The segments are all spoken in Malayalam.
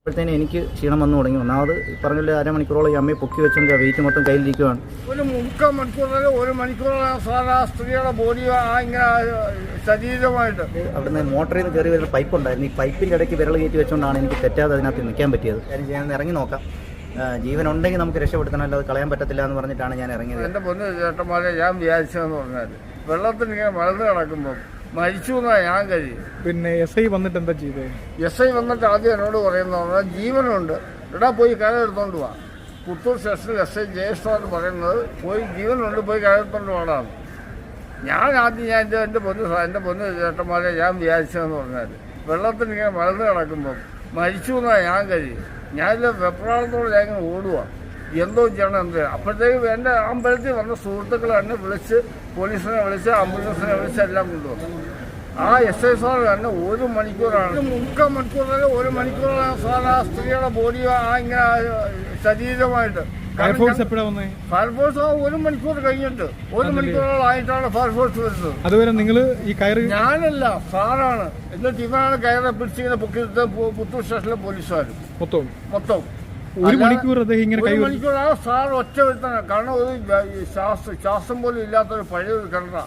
അപ്പോഴത്തേനും എനിക്ക് ക്ഷീണം വന്നു തുടങ്ങി. ഒന്നാമത് പറഞ്ഞില്ല പറഞ്ഞ അരമണിക്കൂറോളം ഈ അമ്മയെ പൊക്കി വെച്ചോണ്ട് വെയിറ്റ് മൊത്തം കയ്യിലിരിക്കുവാണ്. ഒരു മുക്കാൽ മണിക്കൂറിൽ ഒരു മണിക്കൂറോളം സാധാ ആ സ്ത്രീയുടെ ബോഡി ഇങ്ങനെ ശരീരമായിട്ട്. അവിടുന്ന് മോട്ടറിൽ നിന്ന് കയറി വരുന്ന പൈപ്പ് ഉണ്ടായിരുന്നു. ഈ പൈപ്പിന്റെ ഇടയ്ക്ക് വിരൽ കയറ്റി വെച്ചുകൊണ്ടാണ് എനിക്ക് തെറ്റാതെ അതിനകത്ത് നിൽക്കാൻ പറ്റിയത്. കാര്യം ഞാൻ ഇറങ്ങി നോക്കാം. ജീവൻ ഉണ്ടെങ്കിൽ നമുക്ക് രക്ഷപ്പെടുത്തണം. അത് കളയാൻ പറ്റത്തില്ല എന്ന് പറഞ്ഞിട്ടാണ് ഞാൻ ഇറങ്ങിയത്. എന്റെ പൊന്ന് ചേട്ടന്മാരെ ഞാൻ വിചാരിച്ചതെന്ന് പറഞ്ഞാൽ വെള്ളത്തിന് ഇങ്ങനെ വളർന്നു കിടക്കുമ്പോൾ മരിച്ചു എന്നാണ് ഞാൻ കഴിയും പിന്നെ എസ് ഐ വന്നിട്ട് എന്താ ചെയ്തേ? എസ് ഐ വന്നിട്ട് ആദ്യം എന്നോട് പറയുന്ന പറഞ്ഞാൽ ജീവനുണ്ട്. എടാ പോയി കയറെടുത്തോണ്ട് വാ. പുത്തൂർ സ്റ്റേഷനിൽ എസ് ഐ ജയസ്വാൻ പറയുന്നത് പോയി ജീവനുണ്ട് പോയി കയറെടുത്തോണ്ട് വാടാന്ന്. ഞാൻ ആദ്യം ഞാൻ എന്റെ എന്റെ പൊന്ന് എന്റെ പൊന്ന് ചേട്ടന്മാരെ ഞാൻ വിചാരിച്ചതെന്ന് പറഞ്ഞാൽ വെള്ളത്തിൽ ഇങ്ങനെ വളർന്നു കിടക്കുമ്പോൾ മരിച്ചു എന്നാണ് ഞാൻ കഴിയും ഞാനില്ല വെപ്രാളത്തോടെ ഞാൻ ഇങ്ങനെ ഓടുക എന്തോ ചെയ്യണം എന്ത് ചെയ്യണം അപ്പോഴത്തേക്ക് എന്റെ അമ്പലത്തിൽ വന്ന സുഹൃത്തുക്കൾ തന്നെ വിളിച്ച് പോലീസിനെ വിളിച്ച് ആംബുലൻസിനെ വിളിച്ച് എല്ലാം കൊണ്ടുവന്നു. ആ എസ് ഐ സാർ തന്നെ ഒരു മണിക്കൂറാണ്. മുക്കാൽ മണിക്കൂറിൽ ഒരു മണിക്കൂറാണ് സാർ ആ സ്ത്രീയുടെ ബോഡി ആ ഇങ്ങനെ ശരീരമായിട്ട്. ഫയർഫോഴ്സ് ഫയർഫോഴ്സ് ആ ഒരു മണിക്കൂർ കഴിഞ്ഞിട്ട്. ഒരു മണിക്കൂറോളായിട്ടാണ് ഫയർഫോഴ്സ് വരുന്നത്. അതുവരെ നിങ്ങൾ ഈ കയറി ഞാനല്ല സാറാണ്. എന്നിട്ട് ഇവനാണ് കയറെ പിടിച്ചിങ്ങനെ പുത്തൂർ സ്റ്റേഷനിലെ പോലീസുകാരും. മൊത്തം? മൊത്തം. ഒരു മണിക്കൂർ അദ്ദേഹം ഇങ്ങനെ കൈ ഒരു ആ സാർ ഒറ്റ വരുത്തണം കാരണം ഒരു ശ്വാസം ശ്വാസം പോലും ഇല്ലാത്തൊരു പഴയ ഒരു കിണറ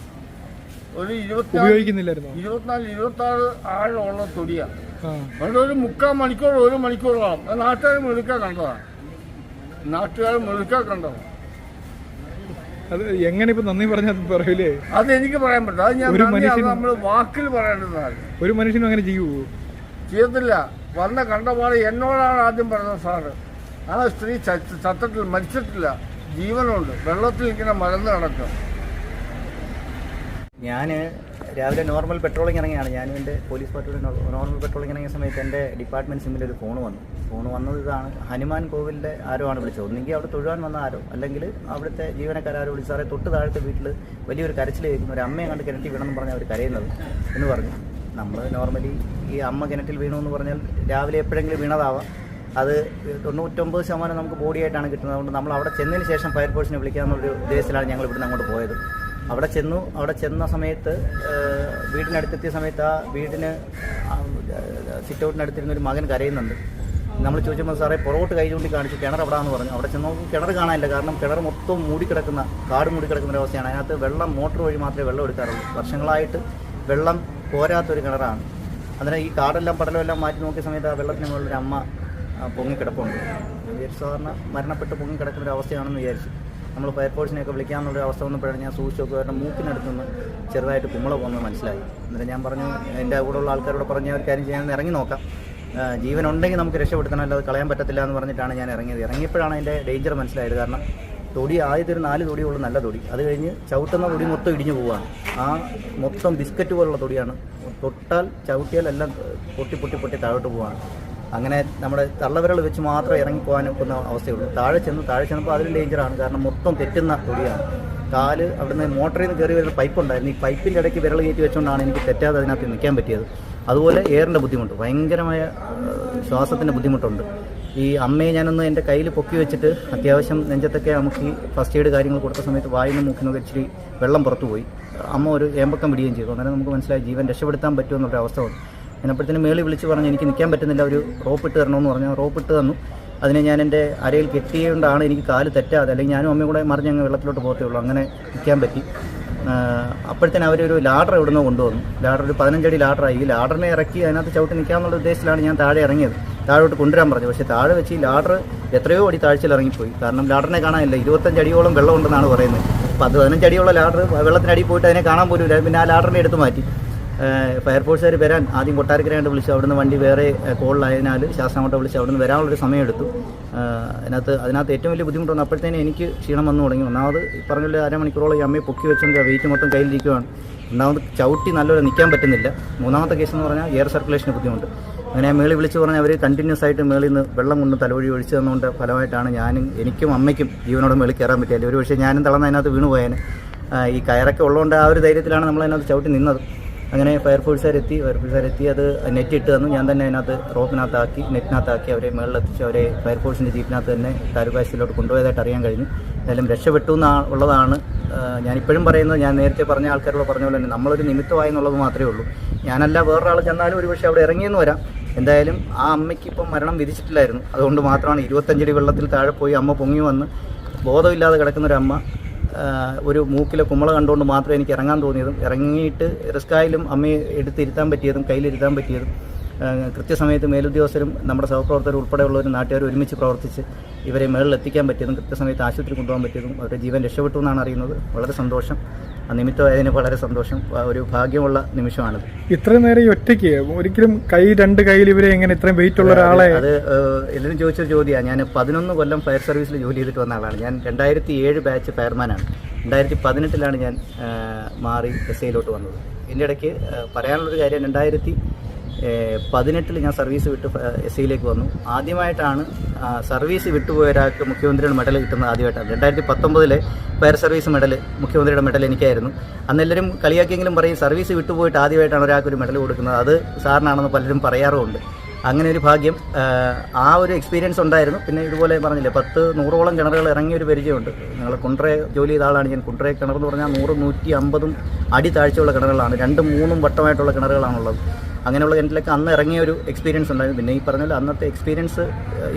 ഒരു ഇരുപത്തി ഉപയോഗിക്കുന്നില്ലായിരുന്നു? ഇരുപത്തിനാല് ഇരുപത്തി ആറ് ആഴമുള്ള തൊടിയാ. ആ. അവിടെ ഒരു മുക്കാൽ മണിക്കൂർ ഒരു മണിക്കൂറോളം. അത് നാട്ടുകാർ മെഴുക്കാൻ കണ്ടതാണ്. നാട്ടുകാർ മെഴുക്കാൻ കണ്ടതാണ്. അത് എങ്ങനെ ഇപ്പൊ നന്ദി പറഞ്ഞാൽ പറയൂലേ? അത് എനിക്ക് പറയാൻ പറ്റില്ല. അത് ഞാൻ നമ്മൾ വാക്കിൽ പറയേണ്ടതാണ്. ഒരു മനുഷ്യനും അങ്ങനെ ചെയ്യുവോ? ചെയ്യത്തില്ല. വന്ന കണ്ടപാട് എന്നോടാണ് ആദ്യം പറഞ്ഞത് സാറ്. ആ സ്ത്രീ ചത്ത- മരിച്ചിട്ടില്ല. ജീവനുണ്ട്. വെള്ളത്തിൽ ഇങ്ങനെ മലന്ന് കിടക്കും. ഞാൻ രാവിലെ നോർമൽ പെട്രോളിംഗ് ഇറങ്ങിയാണ്. ഞാനും എന്റെ പോലീസ് പാർട്ടിയുടെ നോർമൽ പെട്രോളിംഗ് ഇറങ്ങിയ സമയത്ത് എന്റെ ഡിപ്പാർട്ട്മെന്റ് സിമ്മിൽ ഒരു ഫോൺ വന്നു. ഫോൺ വന്നത് ഇതാണ്. ഹനുമാൻ കോവിലിന്റെ ആരോ ആണ് വിളിച്ചത്. ഒന്നെങ്കിൽ അവിടെ തൊഴുവാൻ വന്ന ആരോ അല്ലെങ്കിൽ അവിടുത്തെ ജീവനക്കാർ ആരോ വിളിച്ചു സാറേ തൊട്ട് താഴത്തെ വീട്ടിൽ വലിയൊരു കരച്ചിൽ കേൾക്കുന്നു. ഒരു അമ്മയെ കണ്ട് കിണറ്റിൽ വീണമെന്ന് പറഞ്ഞാൽ അവർ കരയുന്നത് എന്ന് പറഞ്ഞു. നമ്മൾ നോർമലി ഈ അമ്മ കിണറ്റിൽ വീണു എന്ന് പറഞ്ഞാൽ രാവിലെ എപ്പോഴെങ്കിലും വീണതാവാം. അത് തൊണ്ണൂറ്റൊമ്പത് ശതമാനം നമുക്ക് ബോഡിയായിട്ടാണ് കിട്ടുന്നത്. അതുകൊണ്ട് നമ്മൾ അവിടെ ചെന്നതിന് ശേഷം ഫയർ ഫയർഫോഴ്സിനെ വിളിക്കാമെന്നൊരു ഉദ്ദേശത്തിലാണ് ഞങ്ങൾ ഇവിടുന്ന് അങ്ങോട്ട് പോയത്. അവിടെ ചെന്നു അവിടെ ചെന്ന സമയത്ത് വീടിനടുത്തെത്തിയ സമയത്ത് ആ വീടിന് സിറ്റൗട്ടിനടുത്തിരുന്ന ഒരു മകൻ കരയുന്നുണ്ട്. നമ്മൾ ചോദിച്ചപ്പോൾ സാറേ പുറകോട്ട് കൈ ചൂണ്ടി കാണിച്ചു കിണർ എവിടെയാന്ന് പറഞ്ഞു. അവിടെ ചെന്ന് നോക്കി കിണർ കാണാനില്ല കാരണം കിണർ മൊത്തം മൂടിക്കിടക്കുന്ന കാട് മൂടിക്കിടക്കുന്ന ഒരു അവസ്ഥയാണ്. അതിനകത്ത് വെള്ളം മോട്ടോർ വഴി മാത്രമേ വെള്ളം എടുക്കാറുള്ളൂ. വർഷങ്ങളായിട്ട് വെള്ളം പോരാത്തൊരു കിണറാണ്. അന്നേരം ഈ കാടെല്ലാം പടലെല്ലാം മാറ്റി നോക്കിയ സമയത്ത് ആ വെള്ളത്തിന് മുകളിൽ ഒരു അമ്മ പൊങ്ങിക്കിടപ്പുണ്ട്. ഞാൻ വിചാരിച്ചു സാധാരണ മരണപ്പെട്ട് പൊങ്ങിക്കിടക്കുന്ന ഒരു അവസ്ഥയാണെന്ന് വിചാരിച്ചു നമ്മൾ ഫയർഫോഴ്സിനെയൊക്കെ വിളിക്കാമെന്നുള്ള അവസ്ഥ വന്നപ്പോഴാണ് ഞാൻ സൂക്ഷിച്ച് നോക്കുക കാരണം മൂക്കിനടുത്തുനിന്ന് ചെറുതായിട്ട് കുമ്മള പോകുന്നത് മനസ്സിലായി. എന്നിട്ട് ഞാൻ പറഞ്ഞു എന്റെ കൂടെയുള്ള ആൾക്കാരോട് പറഞ്ഞ ഒരു കാര്യം ചെയ്യാൻ ഇറങ്ങി നോക്കാം. ജീവൻ ഉണ്ടെങ്കിൽ നമുക്ക് രക്ഷപ്പെടുത്തണം അല്ലാതെ കളയാൻ പറ്റത്തില്ല എന്ന് പറഞ്ഞിട്ടാണ് ഞാൻ ഇറങ്ങിയത്. ഇറങ്ങിയപ്പോഴാണ് അതിന്റെ ഡേഞ്ചർ മനസ്സിലായത്. കാരണം തൊടി ആദ്യത്തെ ഒരു നാല് തൊടിയുള്ള നല്ല തൊടി. അത് കഴിഞ്ഞ് ചവിട്ടുന്ന തൊടി മൊത്തം ഇടിഞ്ഞു പോവാണ് ആ മൊത്തം ബിസ്ക്കറ്റ് പോലുള്ള തൊടിയാണ്. തൊട്ടാൽ ചവിട്ടിയാൽ എല്ലാം പൊട്ടി പൊട്ടി പൊട്ടി താഴോട്ട് പോവുകയാണ്. അങ്ങനെ നമ്മുടെ തള്ളവിരൽ വെച്ച് മാത്രം ഇറങ്ങിപ്പോകാൻ ഒക്കുന്ന അവസ്ഥയുള്ളൂ. താഴെ ചെന്ന് താഴെ ചെന്നപ്പോൾ അതിലും ഡേഞ്ചറാണ് കാരണം മൊത്തം തെറ്റുന്ന തൊടിയാണ് കാൽ അവിടുന്ന് മോട്ടറിൽ നിന്ന് കയറി വരുന്ന പൈപ്പ് ഉണ്ടായിരുന്നു. ഈ പൈപ്പിന്റെ ഇടയ്ക്ക് വിരൽ കയറ്റി വെച്ചുകൊണ്ടാണ് എനിക്ക് തെറ്റാതെ അതിനകത്ത് നിൽക്കാൻ പറ്റിയത്. അതുപോലെ എയറിന്റെ ബുദ്ധിമുട്ട്. ഭയങ്കരമായ ശ്വാസത്തിന്റെ ബുദ്ധിമുട്ടുണ്ട്. ഈ അമ്മയെ ഞാനൊന്ന് എന്റെ കയ്യിൽ പൊക്കി വെച്ചിട്ട് അത്യാവശ്യം നെഞ്ചത്തൊക്കെ നമുക്ക് ഈ ഫസ്റ്റ് എയ്ഡ് കാര്യങ്ങൾ കൊടുത്ത സമയത്ത് വായിന്ന് മൂക്കിനൊക്കെ ഇച്ചിരി വെള്ളം പുറത്തു പോയി അമ്മ ഒരു ഏമ്പക്കം പിടിയുകയും ചെയ്തു. അങ്ങനെ നമുക്ക് മനസ്സിലായി ജീവൻ രക്ഷപ്പെടുത്താൻ പറ്റുമെന്നുള്ള അവസ്ഥ വന്നു. ഞാനപ്പോഴത്തേനും മേളിൽ വിളിച്ച് പറഞ്ഞു എനിക്ക് നിൽക്കാൻ പറ്റുന്നില്ല ഒരു റോപ്പ് ഇട്ട് തരണമെന്ന് പറഞ്ഞു. റോപ്പ് ഇട്ട് തന്നു. അതിനെ ഞാൻ എന്റെ അരയിൽ കെട്ടിയതുകൊണ്ടാണ് എനിക്ക് കാൽ തെറ്റാതെ അല്ലെങ്കിൽ ഞാനും അമ്മയും കൂടെ മറിഞ്ഞ് അങ്ങ് വെള്ളത്തിലോട്ട് പോകത്തേ ഉള്ളൂ അങ്ങനെ നിൽക്കാൻ പറ്റി. അപ്പോഴത്തേനും അവരൊരു ലാഡർ ഇവിടുന്ന് കൊണ്ടുവന്നു. ലാഡർ ഒരു പതിനഞ്ചടി ലാഡറായി ഈ ലാഡറിനെ ഇറക്കി അതിനകത്ത് ചവിട്ടി നിൽക്കാമെന്നുള്ള ഉദ്ദേശത്തിലാണ് ഞാൻ താഴെ ഇറങ്ങിയത്. താഴോട്ട് കൊണ്ടുവരാൻ പറഞ്ഞു. പക്ഷേ താഴെ വെച്ച് ഈ ലാഡർ എത്രയോ അടി താഴ്ചയിൽ ഇറങ്ങിപ്പോയി. കാരണം ലാഡറിനെ കാണാനില്ല. ഇരുപത്തഞ്ച് അടിയോളം പറയുന്നത്. അപ്പോൾ അത് പതിനഞ്ചടിയുള്ള ലാഡർ വെള്ളത്തിനടി പോയിട്ട് അതിനെ കാണാൻ പോലും പിന്നെ ആ ലാഡറിനെ എടുത്ത് മാറ്റി. ഫയർഫോഴ്സുകാർ വരാൻ ആദ്യം കൊട്ടാരക്കരയായിട്ട് വിളിച്ചു. അവിടുന്ന് വണ്ടി വേറെ കോളിലായതിനാൽ ശാസ്താംകോട്ട വിളിച്ച്. അവിടുന്ന് വരാനുള്ളൊരു സമയമെടുത്തു. അതിനകത്ത് അതിനകത്ത് ഏറ്റവും വലിയ ബുദ്ധിമുട്ട് വന്നു അപ്പോഴത്തേനും എനിക്ക് ക്ഷീണം വന്നു തുടങ്ങി. ഒന്നാമത് പറഞ്ഞ അരമണിക്കൂറോളം ഈ അമ്മയെ പൊക്കി വെച്ചുകൊണ്ട് വെയിറ്റ് മൊത്തം കയ്യിലിരിക്കുകയാണ് ഒന്നാമത് ചവിട്ടി നല്ലപോലെ നിൽക്കാൻ പറ്റുന്നില്ല. മൂന്നാമത്തെ കേസ് എന്ന് പറഞ്ഞാൽ എയർ സർക്കുലേഷന് ബുദ്ധിമുട്ട്. അങ്ങനെ മേളിൽ വിളിച്ച് പറഞ്ഞാൽ അവർ കണ്ടിന്യൂസ് ആയിട്ട് മേളിൽ നിന്ന് വെള്ളം കൊണ്ട് തലവഴി ഒഴിച്ചു തന്നുകൊണ്ട് ഫലമായിട്ടാണ് ഞാനും എനിക്കും അമ്മയ്ക്കും ജീവനോട് മേളിൽ കയറാൻ പറ്റിയത്. ഒരു പക്ഷേ ഞാനും തളർന്ന് അതിനകത്ത് വീണു ഈ കയറൊക്കെ ഉള്ളതുകൊണ്ട് ആ ഒരു ധൈര്യത്തിലാണ് നമ്മൾ അതിനകത്ത് ചവിട്ടി നിന്നത്. അങ്ങനെ ഫയർഫോഴ്സുകാരെത്തി ഫയർഫോഴ്സുകാരെത്തി അത് നെറ്റ് ഇട്ട് തന്നു. ഞാൻ തന്നെ അതിനകത്ത് റോപ്പിനകത്താക്കി നെറ്റിനകത്താക്കി അവരെ മുകളിലെത്തിച്ച് അവരെ ഫയർഫോഴ്സിന്റെ ജീപ്പിനകത്ത് തന്നെ താലൂക്കാശിലോട്ട് കൊണ്ടുപോയതായിട്ട് അറിയാൻ കഴിഞ്ഞു. എന്തായാലും രക്ഷപ്പെട്ടു എന്നാ ഉള്ളതാണ്. ഞാനിപ്പോഴും പറയുന്നത് ഞാൻ നേരത്തെ പറഞ്ഞ ആൾക്കാരോട് പറഞ്ഞ പോലെ തന്നെ നമ്മളൊരു നിമിത്തമായി എന്നുള്ളത് മാത്രമേ ഉള്ളൂ. ഞാനല്ല വേറൊരാൾ ചെന്നാലും ഒരു പക്ഷേ അവിടെ ഇറങ്ങിയെന്ന് വരാം. എന്തായാലും ആ അമ്മയ്ക്ക് ഇപ്പം മരണം വിധിച്ചിട്ടില്ലായിരുന്നു. അതുകൊണ്ട് മാത്രമാണ് ഇരുപത്തഞ്ചടി വെള്ളത്തിൽ താഴെ പോയി അമ്മ പൊങ്ങി വന്ന് ബോധമില്ലാതെ കിടക്കുന്ന ഒരു മൂക്കിലെ കുമ്മള കണ്ടുകൊണ്ട് മാത്രമേ എനിക്ക് ഇറങ്ങാൻ തോന്നിയതും. ഇറങ്ങിയിട്ട് റിസ്ക്കായാലും അമ്മയെ എടുത്തിരുത്താൻ പറ്റിയതും കയ്യിലിരുത്താൻ പറ്റിയതും. കൃത്യസമയത്ത് മേലുദ്യോഗസ്ഥരും നമ്മുടെ സഹപ്രവർത്തകർ ഉൾപ്പെടെയുള്ളവരും നാട്ടുകാർ ഒരുമിച്ച് പ്രവർത്തിച്ച് ഇവരെ മേളിലെത്തിക്കാൻ പറ്റിയതും കൃത്യസമയത്ത് ആശുപത്രി കൊണ്ടുപോകാൻ പറ്റിയതും അവരുടെ ജീവൻ രക്ഷപ്പെട്ടു എന്നാണ് അറിയുന്നത്. വളരെ സന്തോഷം. ആ നിമിത്തമായതിന് വളരെ സന്തോഷം. ഒരു ഭാഗ്യമുള്ള നിമിഷമാണിത്. ഇത്രയും നേരം ഈ ഒറ്റയ്ക്ക് ഒരിക്കലും കൈ രണ്ട് കയ്യിൽ ഇവരെ എങ്ങനെ ഇത്രയും വെയിറ്റ് ഉള്ള ഒരാളെ അത് എല്ലാവരും ചോദിച്ചൊരു ചോദ്യമാണ് ഞാൻ പതിനൊന്ന് കൊല്ലം ഫയർ സർവീസിൽ ജോലി ചെയ്തിട്ട് വന്ന ആളാണ്. ഞാൻ രണ്ടായിരത്തി ഏഴ് ബാച്ച് ഫയർമാനാണ് രണ്ടായിരത്തി പതിനെട്ടിലാണ് ഞാൻ മാറി എസ് ഐയിലോട്ട് വന്നത്. ഇതിന്റെ ഇടയ്ക്ക് പറയാനുള്ളൊരു കാര്യം രണ്ടായിരത്തി പതിനെട്ടിൽ ഞാൻ സർവീസ് വിട്ട് എസ് സിയിലേക്ക് വന്നു. ആദ്യമായിട്ടാണ് സർവീസ് വിട്ടുപോയ ഒരാൾക്ക് മുഖ്യമന്ത്രിയുടെ മെഡൽ കിട്ടുന്നത് ആദ്യമായിട്ടാണ്. രണ്ടായിരത്തി പത്തൊമ്പതിലെ ഫയർ സർവീസ് മെഡൽ മുഖ്യമന്ത്രിയുടെ മെഡൽ എനിക്കായിരുന്നു. അന്ന് എല്ലാവരും കളിയാക്കിയെങ്കിലും പറയും സർവീസ് വിട്ടുപോയിട്ട് ആദ്യമായിട്ടാണ് ഒരാൾക്ക് ഒരു മെഡൽ കൊടുക്കുന്നത്. അത് സാറിനാണെന്ന് പലരും പറയാറുമുണ്ട്. അങ്ങനെ ഒരു ഭാഗ്യം ആ, ആ ഒരു എക്സ്പീരിയൻസ് ഉണ്ടായിരുന്നു. പിന്നെ ഇതുപോലെ പറഞ്ഞില്ലേ പത്ത് നൂറോളം കിണറുകൾ ഇറങ്ങിയ ഒരു പരിചയമുണ്ട്. ഞങ്ങൾ കുണ്ട്രെ ജോലി ചെയ്ത ആളാണ് ഞാൻ. കുണ്ട്രെ കിണർ എന്ന് പറഞ്ഞാൽ നൂറ് നൂറ്റി അമ്പതും അടി താഴ്ചയുള്ള കിണറുകളാണ്. രണ്ടും മൂന്നും വട്ടമായിട്ടുള്ള കിണറുകളാണുള്ളത്. അങ്ങനെയുള്ള കിണറ്റിലൊക്കെ അന്ന് ഇറങ്ങിയ ഒരു എക്സ്പീരിയൻസ് ഉണ്ടായിരുന്നു. പിന്നെ ഈ പറഞ്ഞ പോലെ അന്നത്തെ എക്സ്പീരിയൻസ്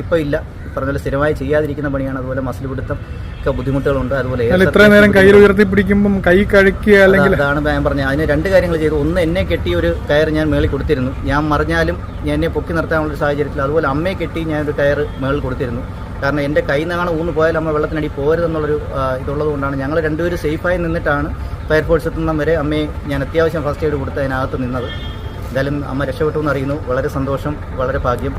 ഇപ്പോൾ ഇല്ല. പറഞ്ഞ പോലെ സ്ഥിരമായി ചെയ്യാതിരിക്കുന്ന പണിയാണ്. അതുപോലെ മസിൽ പിടുത്തം ഒക്കെ ബുദ്ധിമുട്ടുകളുണ്ട്. അതുപോലെ ഇത്ര ഇത്രയും നേരം കയ്യിൽ ഉയർത്തി പിടിക്കുമ്പം കൈ കഴിക്കുക അല്ലെങ്കിൽ അതാണ് ഞാൻ പറഞ്ഞത്. അതിന് രണ്ട് കാര്യങ്ങൾ ചെയ്തു. ഒന്ന് എന്നെ കെട്ടി ഒരു കയർ ഞാൻ മേളിൽ കൊടുത്തിരുന്നു. ഞാൻ മറിഞ്ഞാലും ഞാൻ എന്നെ പൊക്കി നിർത്താനുള്ള ഒരു സാഹചര്യത്തിൽ അതുപോലെ അമ്മയെ കെട്ടി ഞാൻ ഒരു കയർ മേളിൽ കൊടുത്തിരുന്നു. കാരണം എന്റെ കൈ നിന്നാണ് ഊന്ന് പോയാൽ അമ്മ വെള്ളത്തിനടി പോരുതെന്നുള്ളൊരു ഇതുള്ളത് കൊണ്ടാണ് ഞങ്ങൾ രണ്ടുപേരും സേഫായി നിന്നിട്ടാണ് ഫയർഫോഴ്സ് എത്തുന്ന വരെ അമ്മയെ ഞാൻ അത്യാവശ്യം ഫസ്റ്റ് എയ്ഡ് കൊടുത്ത് അതിനകത്ത് നിന്നത്. എന്തായാലും അമ്മ രക്ഷപ്പെട്ടു എന്ന് അറിയുന്നു. വളരെ സന്തോഷം വളരെ ഭാഗ്യം.